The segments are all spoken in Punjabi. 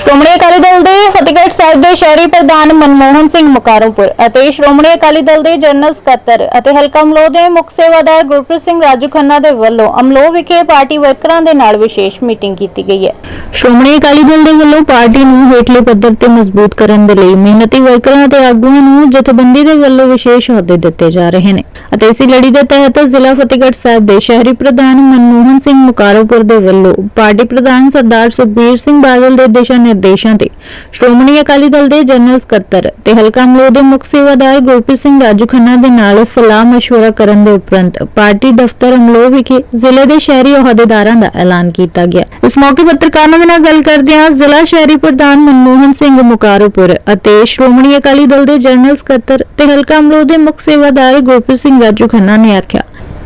ਸ਼੍ਰੋਮਣੀ ਅਕਾਲੀ ਦਲ ਦੇ ਫਤਿਹਗੜ੍ਹ ਸਾਹਿਬ ਦੇ ਸ਼ਹਿਰੀ ਪ੍ਰਧਾਨ ਮਨਮੋਹਨ ਸਿੰਘ ਮੁਕਾਰਮਪੁਰ ਅਤੇ ਸ਼੍ਰੋਮਣੀ ਅਕਾਲੀ ਦਲ ਦੇ ਜਨਰਲ ਸਕੱਤਰ ਅਤੇ ਹਲਕਾ ਅਮਲੋਹ ਦੇ ਮੁੱਖ ਸੇਵਾਦਾਰ ਗੁਰਪ੍ਰੀਤ ਸਿੰਘ ਰਾਜੂ ਖੰਨਾ ਦੇ ਵੱਲੋਂ ਅਮਲੋਹ ਵਿਖੇ ਪਾਰਟੀ ਵਰਕਰਾਂ ਦੇ ਨਾਲ ਵਿਸ਼ੇਸ਼ ਮੀਟਿੰਗ ਕੀਤੀ ਗਈ ਹੈ। ਸ਼੍ਰੋਮਣੀ ਅਕਾਲੀ ਦਲ ਦੇ ਵੱਲੋਂ ਪਾਰਟੀ ਨੂੰ ਹੇਠਲੇ ਪੱਧਰ ਤੇ ਮਜ਼ਬੂਤ ਕਰਨ ਦੇ ਲਈ ਮਿਹਨਤੀ ਵਰਕਰਾਂ ਅਤੇ ਆਗੂਆਂ ਨੂੰ ਜਥੇਬੰਦੀ ਦੇ ਵੱਲੋਂ ਵਿਸ਼ੇਸ਼ ਅਹੁਦੇ ਦਿੱਤੇ ਜਾ ਰਹੇ ਨੇ ਅਤੇ ਇਸੇ ਲੜੀ ਦੇ ਤਹਿਤ ਜ਼ਿਲ੍ਹਾ ਫਤਿਹਗੜ੍ਹ ਸਾਹਿਬ ਦੇ ਸ਼ਹਿਰੀ ਪ੍ਰਧਾਨ ਮਨਮੋਹਨ ਸਿੰਘ ਮੁਕਾਰਮਪੁਰ ਦੇ ਵੱਲੋਂ ਪਾਰਟੀ ਪ੍ਰਧਾਨ ਸਰਦਾਰ ਸੁਖਬੀਰ ਸਿੰਘ ਬਾਦਲ ਦੇ ਦਿਸ਼ਾ ਨਿਰਦੇਸ਼ਾਂ ਤੇ ਸ਼੍ਰੋਮਣੀ ਅਕਾਲੀ ਦਲ ਦੇ ਜਨਰਲ ਸਕੱਤਰ ਤੇ ਹਲਕਾ ਅਮਲੋਹ ਦੇ ਮੁੱਖ ਸੇਵਾਦਾਰ ਗੁਰਪ੍ਰੀਤ ਸਿੰਘ ਰਾਜੂ ਖੰਨਾ ਦੇ ਨਾਲ ਸਲਾਹ مشورہ ਕਰਨ ਦੇ ਉਪਰੰਤ ਪਾਰਟੀ ਦਫ਼ਤਰ ਅਮਲੋਹ ਵਿਖੇ ਜ਼ਿਲ੍ਹੇ ਦੇ ਸ਼ਹਿਰੀ ਅਹੁਦੇਦਾਰਾਂ ਦਾ ਐਲਾਨ ਕੀਤਾ ਗਿਆ ਇਸ ਮੌਕੇ ਪੱਤਰਕਾਰਾਂ ਦੇ ਨਾਲ ਗੱਲ ਕਰਦਿਆਂ ਜ਼ਿਲ੍ਹਾ ਸ਼ਹਿਰੀ ਪ੍ਰਧਾਨ ਮਨਮੋਹਨ ਸਿੰਘ ਮੁਕਾਰੋਪੁਰ ਅਤੇ ਸ਼੍ਰੋਮਣੀ ਅਕਾਲੀ ਦਲ ਦੇ ਜਨਰਲ ਸਕੱਤਰ ਤੇ ਹਲਕਾ ਅਮਲੋਹ ਦੇ ਮੁੱਖ ਸੇਵਾਦਾਰ ਗੁਰਪ੍ਰੀਤ ਸਿੰਘ ਰਾਜੂ ਖੰਨਾ ਨੇ ਆਖਿਆ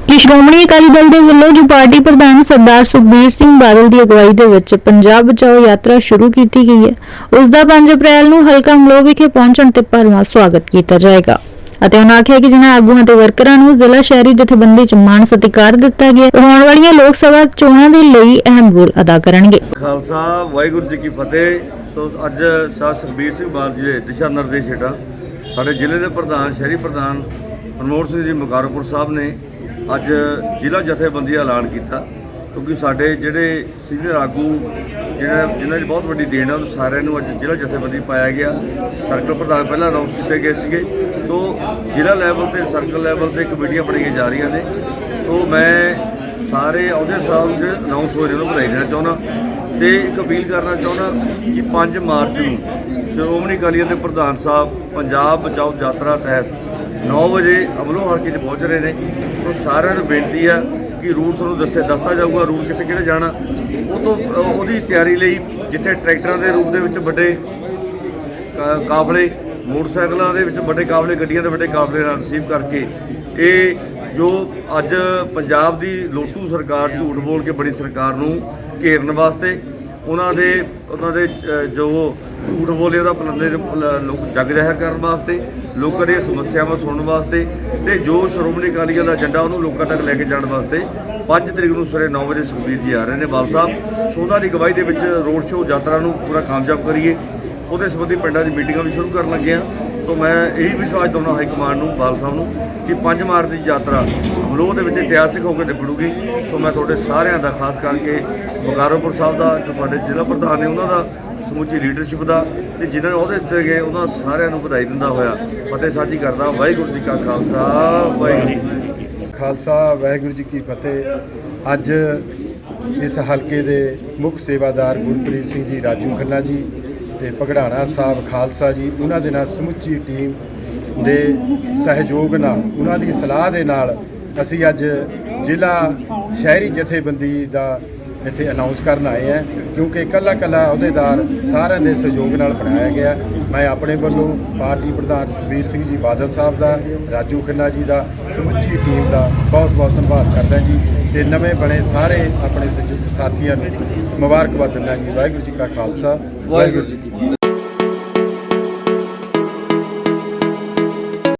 ਕਿ ਸ਼੍ਰੋਮਣੀ ਅਕਾਲੀ ਦਲ ਦੇ ਵੱਲੋਂ ਜੋ ਪਾਰਟੀ ਪ੍ਰਧਾਨ ਸਰਦਾਰ ਸੁਖਬੀਰ ਸਿੰਘ ਬਾਦਲ ਦੀ ਅਗਵਾਈ ਦੇ ਵਿੱਚ ਪੰਜਾਬ ਬਚਾਓ ਯਾਤਰਾ ਸ਼ੁਰੂ ਕੀਤੀ ਗਈ ਹੈ, ਉਸ ਦਾ 5 ਅਪ੍ਰੈਲ ਨੂੰ ਹਲਕਾ ਅਮਲੋਹ ਵਿਖੇ ਪਹੁੰਚਣ ਤੇ ਭਰਵਾਂ ਸਵਾਗਤ ਕੀਤਾ ਜਾਏਗਾ। ਅਤੇ ਉਹਨਾਂ ਆਖਿਆ ਕਿ ਜਿਨ੍ਹਾਂ ਆਗੂਆਂ ਤੇ ਵਰਕਰਾਂ ਨੂੰ ਜ਼ਿਲ੍ਹਾ ਸ਼ਹਿਰੀ ਜਥੇਬੰਦੀ ਚ ਮਾਣ ਸਤਿਕਾਰ ਦਿੱਤਾ ਗਿਆ ਆਉਣ ਵਾਲੀਆਂ ਲੋਕ ਸਭਾ ਚੋਣਾਂ ਦੇ ਲਈ ਅਹਿਮ ਰੋਲ ਅਦਾ ਕਰਨਗੇ। ਖਾਲਸਾ, ਵਾਹਿਗੁਰੂ ਜੀ ਕੀ ਫਤਿਹ। ਸੋ ਅੱਜ ਸਾਹਿਬ ਸੁਖਬੀਰ ਸਿੰਘ ਬਾਦਲ ਜੀ ਦੇ ਦਿਸ਼ਾ ਨਿਰਦੇਸ਼ ਹੇਠਾਂ ਸਾਡੇ ਜ਼ਿਲ੍ਹੇ ਦੇ ਪ੍ਰਧਾਨ, ਸ਼ਹਿਰੀ ਪ੍ਰਧਾਨ ਮਨਮੋਹਨ ਸਿੰਘ ਜੀ ਮੁਕਾਰਪੁਰ ਸਾਹਿਬ ਨੇ ਅੱਜ ਜ਼ਿਲ੍ਹਾ ਜਥੇਬੰਦੀ ਦਾ ਐਲਾਨ ਕੀਤਾ, ਕਿਉਂਕਿ ਸਾਡੇ ਜਿਹੜੇ ਸੀਨੀਅਰ ਆਗੂ ਜਿਹੜਾ ਜਿਨ੍ਹਾਂ ਦੀ ਬਹੁਤ ਵੱਡੀ ਦੇਣ ਆ, ਉਹ ਸਾਰਿਆਂ ਨੂੰ ਅੱਜ ਜ਼ਿਲ੍ਹਾ ਜਥੇਬੰਦੀ ਪਾਇਆ ਗਿਆ। ਸਰਕਲ ਪ੍ਰਧਾਨ ਪਹਿਲਾਂ ਅਨਾਉਂਸ ਕੀਤੇ ਗਏ ਸੀਗੇ। ਸੋ ਜ਼ਿਲ੍ਹਾ ਲੈਵਲ ਤੇ ਸਰਕਲ ਲੈਵਲ ਤੇ ਕਮੇਟੀਆਂ ਬਣਾਈਆਂ ਜਾ ਰਹੀਆਂ ਨੇ। ਸੋ ਮੈਂ ਸਾਰੇ ਅਹੁਦੇ ਸਾਹਿਬ ਨੂੰ ਜਿਹੜੇ ਅਨਾਉਂਸ ਹੋਏ ਨੇ ਉਹਨੂੰ ਵਧਾਈ ਦੇਣਾ ਚਾਹੁੰਦਾ। ਤੇ ਇੱਕ ਅਪੀਲ ਕਰਨਾ ਚਾਹੁੰਦਾ ਕਿ 5 ਮਾਰਚ ਨੂੰ ਸ਼੍ਰੋਮਣੀ ਅਕਾਲੀ ਦਲ ਦੇ ਪ੍ਰਧਾਨ ਸਾਹਿਬ ਪੰਜਾਬ ਬਚਾਓ ਯਾਤਰਾ ਤਹਿਤ 9 ਵਜੇ ਅਮਲੋਹ ਹਲਕੇ 'ਚ ਪਹੁੰਚ ਰਹੇ ਨੇ। ਸੋ ਸਾਰਿਆਂ ਨੂੰ ਬੇਨਤੀ ਆ ਕਿ ਰੂਟ ਤੁਹਾਨੂੰ ਦੱਸੇ ਦੱਸਤਾ ਜਾਊਗਾ ਰੂਟ ਕਿੱਥੇ ਕਿਹੜੇ ਜਾਣਾ। ਉਹ ਤੋਂ, ਉਹਦੀ ਤਿਆਰੀ ਲਈ ਜਿੱਥੇ ਟਰੈਕਟਰਾਂ ਦੇ ਰੂਪ ਦੇ ਵਿੱਚ ਵੱਡੇ ਕਾ- ਕਾਫਲੇ, ਮੋਟਰਸਾਈਕਲਾਂ ਦੇ ਵਿੱਚ ਵੱਡੇ ਕਾਫਲੇ, ਗੱਡੀਆਂ ਦੇ ਵੱਡੇ ਕਾਫਲੇ ਨਾਲ ਰਿਸੀਵ ਕਰਕੇ ਇਹ ਜੋ ਅੱਜ ਪੰਜਾਬ ਦੀ ਲੋਟੂ ਸਰਕਾਰ ਝੂਠ ਬੋਲ ਕੇ ਬੜੀ ਸਰਕਾਰ ਨੂੰ ਘੇਰਨ ਵਾਸਤੇ ਉਹਨਾਂ ਦੇ ਉਹਨਾਂ ਦੇ ਜੋ ਝੂਠ ਬੋਲੇ ਉਹਦਾ ਪਲੰਦੇ ਲੋਕ ਜੱਗ ਜ਼ਾਹਿਰ ਕਰਨ ਵਾਸਤੇ, ਲੋਕਾਂ ਦੀਆਂ ਸਮੱਸਿਆਵਾਂ ਸੁਣਨ ਵਾਸਤੇ ਤੇ ਜੋ ਸ਼੍ਰੋਮਣੀ ਅਕਾਲੀ ਦਲ ਦਾ ਏਜੰਡਾ ਉਹਨੂੰ ਲੋਕਾਂ ਤੱਕ ਲੈ ਕੇ ਜਾਣ ਵਾਸਤੇ 5 ਤਰੀਕ ਨੂੰ ਸਵੇਰੇ 9 ਵਜੇ ਸੁਖਬੀਰ ਜੀ ਆ ਰਹੇ ਨੇ। ਬਾਲ ਸਾਹਿਬ, ਸੋਨਾ ਦੀ ਗਵਾਹੀ ਦੇ ਵਿੱਚ ਰੋਡ ਸ਼ੋਅ ਯਾਤਰਾ ਨੂੰ ਪੂਰਾ ਕਾਮਯਾਬ ਕਰੀਏ। ਉਹਦੇ ਸੰਬੰਧੀ ਪਿੰਡਾਂ 'ਚ ਮੀਟਿੰਗਾਂ ਵੀ ਸ਼ੁਰੂ ਕਰਨ ਲੱਗੇ ਆ। ਸੋ ਮੈਂ ਇਹੀ ਵਿਸ਼ਵਾਸ ਦਿੰਦਾ ਹਾਈ ਕਮਾਂਡ ਨੂੰ ਬਾਲ ਸਾਹਿਬ ਨੂੰ, ਕਿ 5 ਮਾਰਚ ਦੀ ਯਾਤਰਾ ਅਮਲੋਹ ਦੇ ਵਿੱਚ ਇਤਿਹਾਸਿਕ ਹੋ ਕੇ ਨਿਬੜੂਗੀ। ਸੋ ਮੈਂ ਤੁਹਾਡੇ ਸਾਰਿਆਂ ਦਾ, ਖਾਸ ਕਰਕੇ ਬੁਕਾਰੋਪੁਰ ਸਾਹਿਬ ਦਾ, ਜੋ ਸਾਡੇ ਜ਼ਿਲ੍ਹਾ ਪ੍ਰਧਾਨ ਨੇ, ਉਹਨਾਂ ਦਾ, ਸਮੁੱਚੀ ਲੀਡਰਸ਼ਿਪ ਦਾ, ਤੇ ਜਿਨ੍ਹਾਂ ਨੇ ਉਹਦੇ ਦਿੱਤੇ ਗਏ, ਉਹਨਾਂ ਸਾਰਿਆਂ ਨੂੰ ਵਧਾਈ ਦਿੰਦਾ ਹੋਇਆ। ਫਤਿਹ ਸਾਂਝੀ ਕਰਦਾ ਵਾਹਿਗੁਰੂ ਜੀ ਕਾ ਖਾਲਸਾ, ਵਾਹਿਗੁਰੂ ਜੀ ਖਾਲਸਾ, ਵਾਹਿਗੁਰੂ ਜੀ ਕੀ ਫਤਿਹ। ਅੱਜ ਇਸ ਹਲਕੇ ਦੇ ਮੁੱਖ ਸੇਵਾਦਾਰ ਗੁਰਪ੍ਰੀਤ ਸਿੰਘ ਜੀ, ਰਾਜੂ ਖੰਨਾ ਜੀ ਤੇ ਪਗੜਾਣਾ ਸਾਹਿਬ ਖਾਲਸਾ ਜੀ, ਉਹਨਾਂ ਦੇ ਨਾਲ ਸਮੁੱਚੀ ਟੀਮ ਦੇ ਸਹਿਯੋਗ ਨਾਲ, ਉਹਨਾਂ ਦੀ ਸਲਾਹ ਦੇ ਨਾਲ ਅਸੀਂ ਅੱਜ ਜ਼ਿਲ੍ਹਾ ਸ਼ਹਿਰੀ ਜਥੇਬੰਦੀ ਦਾ ਇੱਥੇ ਅਨਾਉਂਸ ਕਰਨ ਆਏ ਹਾਂ, ਕਿਉਂਕਿ ਇਕੱਲਾ ਇਕੱਲਾ ਅਹੁਦੇਦਾਰ ਸਾਰਿਆਂ ਦੇ ਸਹਿਯੋਗ ਨਾਲ ਬਣਾਇਆ ਗਿਆ। ਮੈਂ ਆਪਣੇ ਵੱਲੋਂ ਪਾਰਟੀ ਪ੍ਰਧਾਨ ਸੁਖਬੀਰ ਸਿੰਘ ਜੀ ਬਾਦਲ ਸਾਹਿਬ ਦਾ, ਰਾਜੂ ਖੰਨਾ ਜੀ ਦਾ, ਸਮੁੱਚੀ ਟੀਮ ਦਾ ਬਹੁਤ ਬਹੁਤ ਧੰਨਵਾਦ ਕਰਦਾ ਜੀ। ਤੇ ਨਵੇਂ ਬਣੇ ਸਾਰੇ ਆਪਣੇ ਸਾਥੀਆਂ ਨੂੰ ਮੁਬਾਰਕਬਾਦ ਦਿੰਦਾ ਜੀ। ਵਾਹਿਗੁਰੂ ਜੀ ਕਾ ਖਾਲਸਾ। ਵਾਹਿਗੁਰੂ ਜੀ ਕੀ